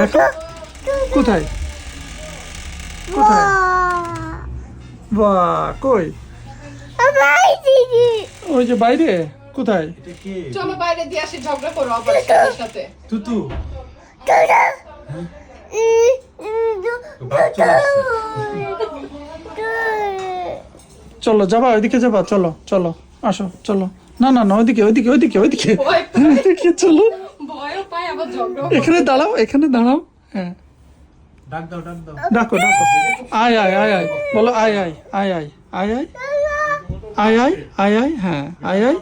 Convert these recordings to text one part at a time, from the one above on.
দেখো? কোথায়? কোথায়? বাহ। কই? ওই যে বাইরে কোথায়? চলো বাইরে দিয়ে আসি ঝগড়া করো আবার সাথে। তুতু? বাপ চলে যাবা ওইদিকে যাবা চলো চলো আসো চলো। না না না ওইদিকে ওইদিকে ওইদিকে। ওইদিকে ওইদিকে চলো। ভয়ও পায় আবার ঝগড়াও এখানে দাঁড়াও এখানে দাঁড়াও হ্যাঁ ডাক দাও ডাক দাও ডাকো ডাকো আয় আয় আয় আয় বলো আয় আয় আয় আয় আয় আয় আয় আয় আয় আয় হ্যাঁ আয় আয়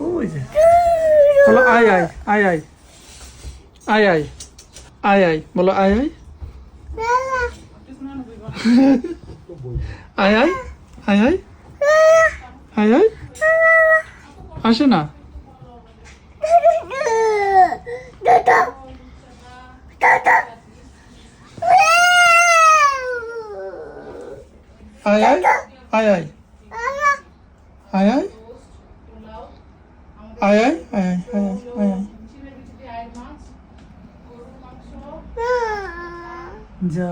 ওই যে বলো আয় আয় আয় আয় আয় আয় আয় আয় বলো আয় আয় আয় আয় আয় আয় আয় আয় আসে না আয় আয় আয় আয় আয় আয় আয় আয় আয় আয় আয় আয় আয় যা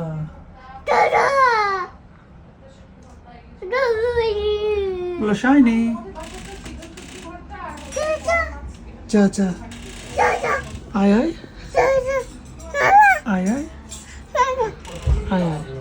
বলো শাইনি 叫叫，叫叫，哎哎，叫叫，妈妈，哎哎，哎哎。